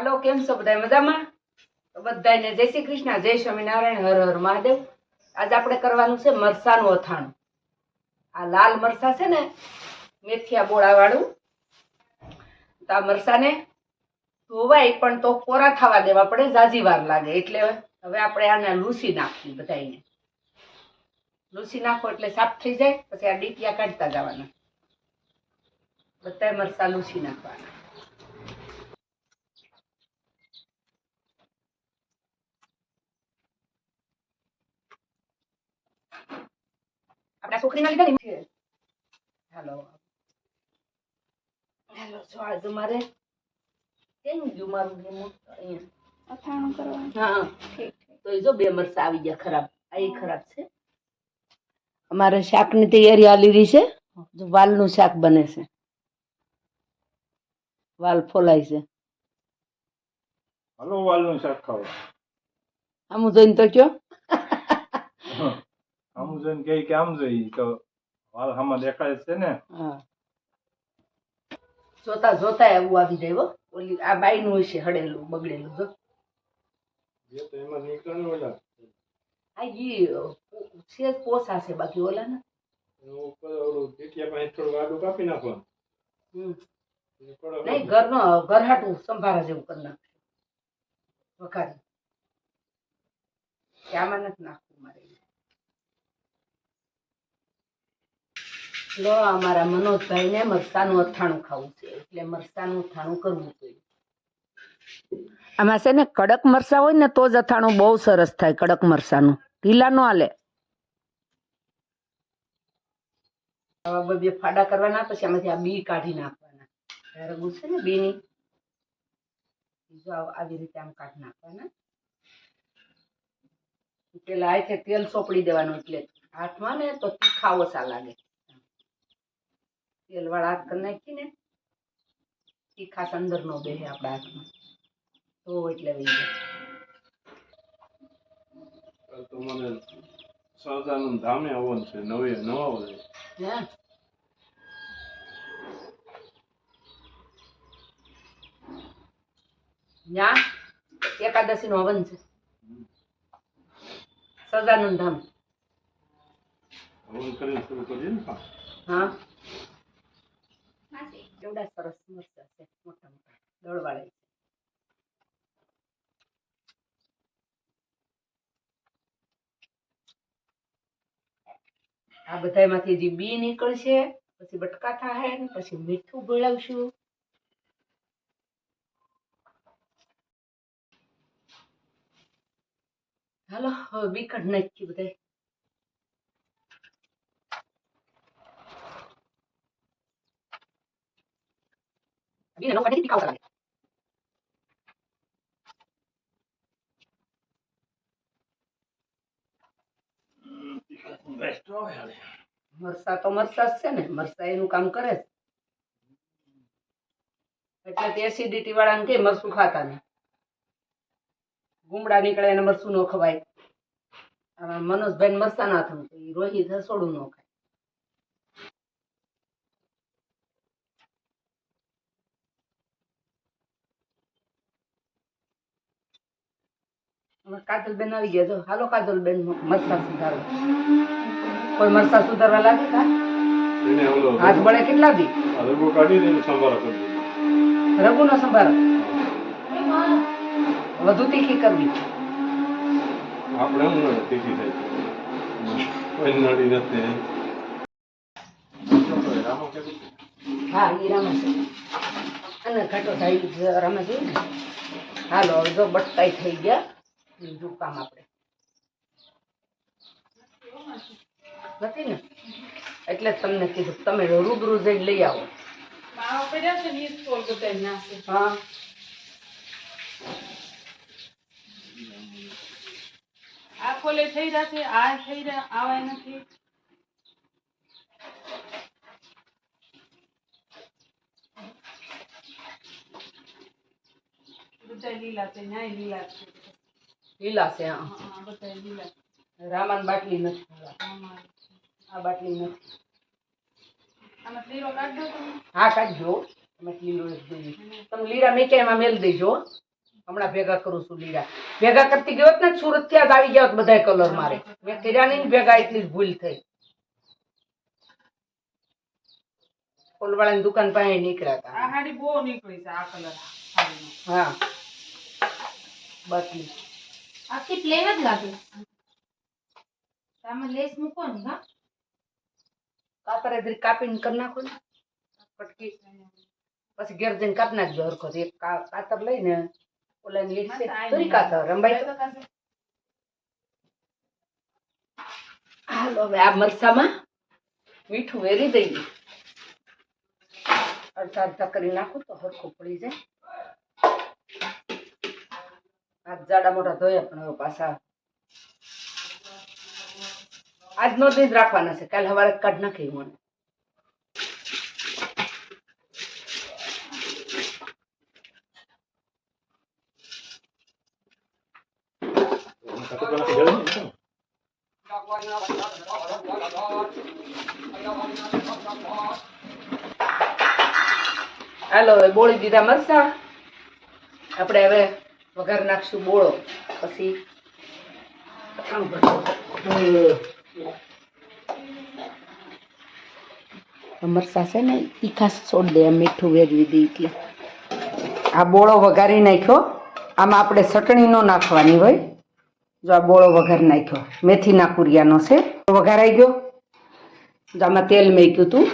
હાલો, કેમ છો બધા? મજામાં? બધાને જય શ્રી કૃષ્ણ, જય સ્વામિનારાયણ, હર હર મહાદેવ. આજે આપણે કરવાનું છે મરસાનું અથાણું. આ લાલ મરસા છે ને, મેથિયા બોળાવાળું. તો આ મરસાને ધોવાય પણ તો કોરા થવા દેવા પડે ઝાઝી વાર લાગે. એટલે હવે આપણે આને લૂસી નાખીએ બધાને લૂસી નાખો એટલે સાફ થઈ જાય, પછી આ ડીટિયા કાઢતા જવાના. બધા મરસા લૂસી નાખવાના. આપણા છોકરીના લીધે ને છે હાલો હાલો જો આજે મારે કેમ ગયું મારું? અહીંયા અથાણું કરવાનું હા ઠીક ઠીક તો એ જો બે મરસા આવી ગયા ખરાબ આ એ ખરાબ છે અમારે શાકની તૈયારી આલી રહી છે. જો વાલનું શાક બને છે. વાલ ફોલાય છે. હલો વાલનું શાક ખાવ આમ જોઈને તો કયો? આમ જોઈને કહે કે આમ જોઈ તો હાલ આમાં દેખાય છે ને. હા. જોતા જોતા એવું આવી જાય હો. ઓલી આ બાઈનું હશે હડેલું બગડેલું જો. એ તો એમાં નીકળે ઓલા આ ઈ છે પોસા છે બાકી ઓલા ને ઉપર ઓલું ટીટિયા પાસે થોડું આડું કાપી નાખવાનું. નહીં ઘરનો ઘરહાટું સંભાળા જેવું કરી નાખશું વખારી. આમાં નથી નાખવું મારે લો અમારા મનોજભાઈને મરસાનું અથાણું ખાવું છે. એટલે મરસાનું અથાણું કરવું જોઈએ. આમાં છે ને કડક મરસા હોય ને તો જ અથાણું બહુ સરસ થાય કડક મરસાનું ઢીલા નો હાલે. આવા બે- બે ફાડા કરવાના પછી આમાંથી આ બી કાઢી નાખવાના. રગું છે ને બીની? જો આવ- આવી રીતે આમ કાઢી નાખવાના. પેલા છે તેલ સોપડી દેવાનું એટલે હાથમાં ને તો તીખા ઓછા લાગે. તેલ વાળા હાથ કરી નાખી ને ખાસ અંદર નો બેહે આપણા હાથમાં. તો એટલે વહી જાય. તો મને સહજાનંદ ધામે આવવાનું છે નવે નવા વર્ષે. હે? ન્યા એકાદશી નો હવન છે. સજાનંદ ધામ. હવન કરીને શરૂ કરીએ ને હા. એવડા સરસ મરચા છે, મોટા મોટા. દળવાળા આ બધામાંથી જે બી નીકળશે, પછી બટકા થાય પછી મીઠું ભોળાવશું હાલો, હવે બી કાઢી નાખીએ બધા નો તીખા ઓછા લાગે બેસ્ટ મરસા તો મરસા જ છે ને મરસા એનું કામ કરે છે એટલે તે એસિડિટી વાળાને કે મરસું ખાતા નહીં ગુમડા નીકળે એને મરસું ન ખવાય. આમાં મનોજભાઈ મરસા ના થયું એ રોહિત રસોડું ન ખાય. કાજલબેન આવી ગયા. જો હાલો કાજલબેન મરસા સુધારો. કોઈ મરસા સુધારવા લાગે કા? હાથ બળે કેટલા દી રઘુ કાઢી દેને સંભાળ દીધો. રઘુનો સંભાળ. વધુ તીખી કરવી. આપણે એમ તીખી થાય. કોઈ નડી નથી. હા એ રમે છે. અને ઘટો થાય રમે છે ને? હાલો હવે જો બટકાઈ થઈ ગયા. બીજું કામ આપણે. નથી ને? એટલે તમને કીધું તમે રૂબરૂ જઈને લઈ આવો. હા. આ થઈ રહ્યા છે આ થઈ રહ્યા આવાય નથી. બધા લીલા છે ન્યાય લીલા છે. લીલા છે હા. હા બધા લીલા રામાન બાટલી નથી આ બાટલી નથી. આમાં લીલો કાઢ દો તમે. હા કાઢજો. તમે લીલો તમે લીલા મેં એમાં મેલ દેજો હમણાં ભેગા કરું છું લીલા ભેગા કરતી ગયો ને સુરતથી જ આવી ગયા બધાય કલર મારે. મેં કર્યા નહીં ભેગા એટલી જ ભૂલ થઈ. ફૂલવાળાની દુકાન પાસે નીકળ્યા હતા. આ બહુ નીકળી છે આ કલર. હા. બાકી આખી પ્લેન જ લાગે. આમાં લેસ મૂકો ને હા? કાતરે જરી કાપીને કરી નાખો ને. પટકી પછી ઘેર જઈને કાપ નાખજો હરખો. એક કાતર લઈને ઓલા લીટ છે. કાતર રંબાઈ તો. હાલો હવે આ મરસામાં મીઠું વેરી દઈએ અડધા અડધા કરી નાખું તો હરખું પડી જાય. હાથ જાડા મોટા ધોયા, પણ હવે પાછા આજનો દી જ રાખવાના છે. કાલે સવારે કાઢ નાખી મને હાલો બોળી દીધા મરસા આપણે હવે વઘાર નાખશું બોળો. પછી મરસા ને તીખાસ છોડ દે મીઠું વેરવી દે એટલે. આ બોળો વઘારી નાખ્યો. આમાં આપણે ચટણી નો નાખવાની હોય. જો આ બોળો વઘાર નાખ્યો. મેથીના કુરિયાનો છે. વઘારાઈ ગયો. જો આમાં તેલ મેક્યું હતું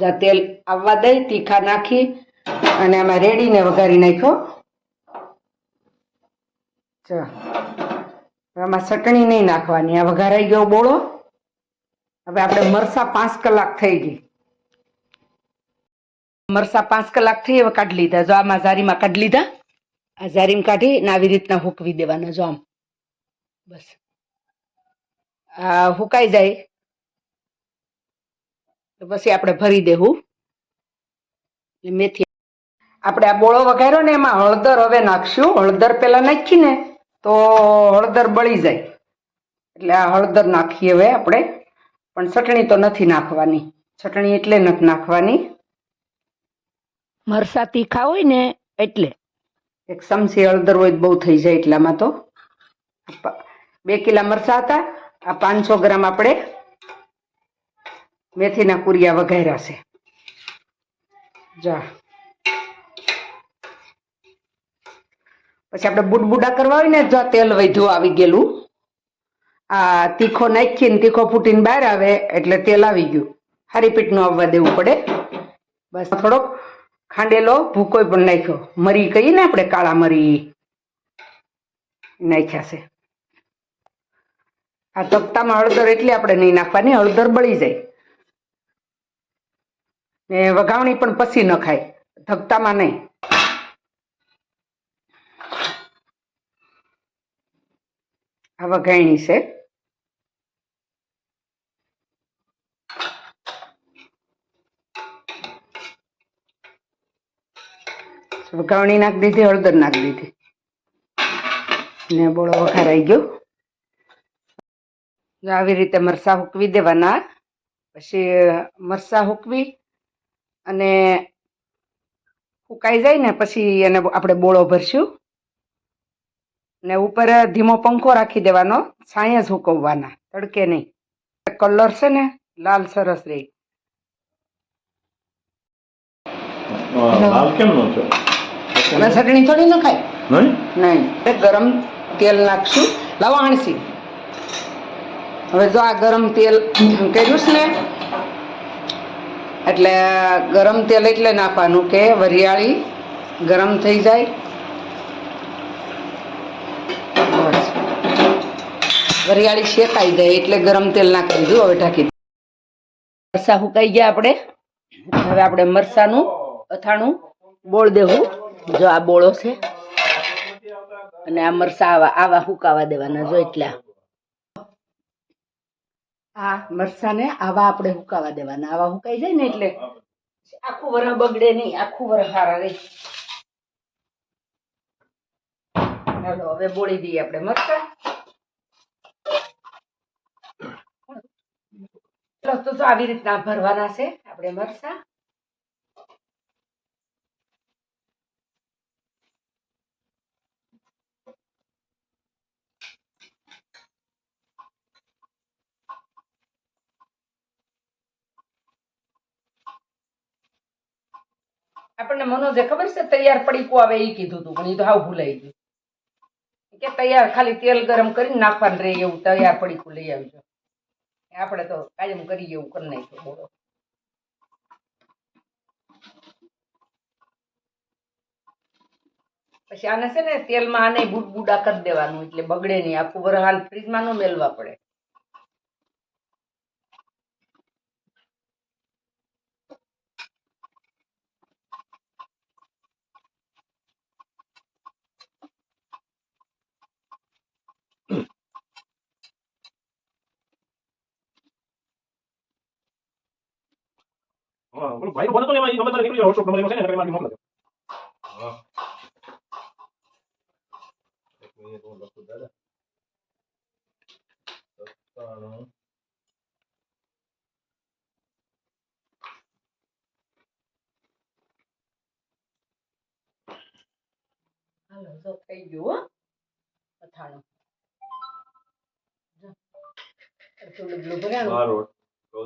જો તેલ આવવા દઈ, તીખા નાખી અને આમાં રેડીને વઘારી નાખ્યો. જો આમાં ચટણી નહીં નાખવાની. આ વઘારાઈ ગયો બોળો. હવે આપણે મરસા પાંચ કલાક થઈ ગઈ. મરસા પાંચ કલાક થઈ હવે કાઢી લીધા. જો આમાં ઝારીમાં કાઢી લીધા. આ ઝારીમાં કાઢી ને આવી રીતના હુકવી દેવાના. જો આમ. બસ. આ હુકાઈ જાય. તો પછી આપણે ભરી દેવું. મેથી. આપણે આ બોળો વઘાર્યો ને એમાં હળદર હવે નાખશું. હળદર પેલા નાખી ને તો હળદર બળી જાય. એટલે આ હળદર નાખીએ હવે આપણે. પણ ચટણી તો નથી નાખવાની. ચટણી એટલે નથી નાખવાની. મરસા તીખા હોય ને એટલે. એક ચમચી હળદર હોય બહુ થઈ જાય એટલામાં તો. બે કિલા મરસા હતા. આ પાંચસો ગ્રામ આપણે મેથીના કુરિયા વઘાર્યા છે. જા. પછી આપણે બુડબુડા કરવા હોય ને, જો તેલ વધ્યું આવી ગયેલું. આ તીખો નાખીને, તીખો ફૂટીને બહાર આવે, એટલે તેલ આવી ગયું. હારી પીઠનું આવવા દેવું પડે. બસ થોડોક ખાંડેલો ભૂકોય પણ નાખ્યો. મરી કહીએ ને આપણે કાળા મરી. નાખ્યા છે. આ તપતામાં હળદર એટલે આપણે નહીં નાખવાની, હળદર બળી જાય. ને વઘાવણી પણ પછી ન ખાય. ધક્તામાં નહીં. આ વઘાયણી છે. વઘાવણી નાખી દીધી, હળદર નાખી દીધી. ને બોળો વઘારાઈ ગયો. આવી રીતે મરસા હૂકવી દેવાના પછી મરસા હૂકવી અને હુકાઈ જાય ને, પછી એને આપણે બોળો ભરશું. ને ઉપર ધીમો પંખો રાખી દેવાનો. છાંય જ હુકવવાના તડકે નહીં. કલર છે ને લાલ સરસ રહે. લાલ કેમ નો છો? અને ચટણી થોડી ન ખાય? નહીં? નહીં. ગરમ તેલ નાખશું. લાવો આણસી હવે જો આ ગરમ તેલ કર્યું છે ને એટલે ગરમ તેલ એટલે નાખવાનું કે વરિયાળી ગરમ થઈ જાય. વરિયાળી શેકાઈ જાય એટલે ગરમ તેલ નાખી દીધું. હવે ઢાંકી. મરસા સુકાઈ ગયા આપણે. હવે આપણે મરસાનું, અથાણું બોળ દેવું. જો આ બોળો છે. અને આ મરસા આવા આવા હુકાવા દેવાના, જો એટલા. આ મરસાને આવા આપણે હુકાવા દેવાના. આવા હુકાઈ જાય ને એટલે આખું વરહ બગડે નહીં, આખું વરહ હારા રહે. ચાલો હવે બોળી દઈએ આપણે મરસા. તો આવી રીતના ભરવાના છે. આપણે મરસા. આપણને મનોજે ખબર છે, તૈયાર પડીકું આવે એ કીધું હતું પણ એ તો હાવ ભૂલાઈ ગયું. કે તૈયાર ખાલી તેલ ગરમ કરીને નાખવાનું રહે એવું તૈયાર પડીકું લઈ આવજો. આપણે તો કાયમ કરીએ એવું કરી નાખ્યું બોલો. પછી આને છે ને તેલમાં આને બુટ બુડા કરી દેવાનું, એટલે બગડે નહીં. આખું વરહાલ ફ્રીજમાં ન મેલવા પડે. હા પેલું ભાઈ બોલતો ને એમાં ઈ ગમે ત્યારે નીકળી જાય workshop નંબર એમાં છે ને એટલે એમાં મોકલી દે. હા એક મિનિટ હું લખું દાદા સત્તાણું હાલો જો થઈ ગયું હો અથાણું જો. અડધું ડબલું ભર્યાનું બારોટ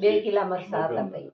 બે કિલા મરસા હતા તઈ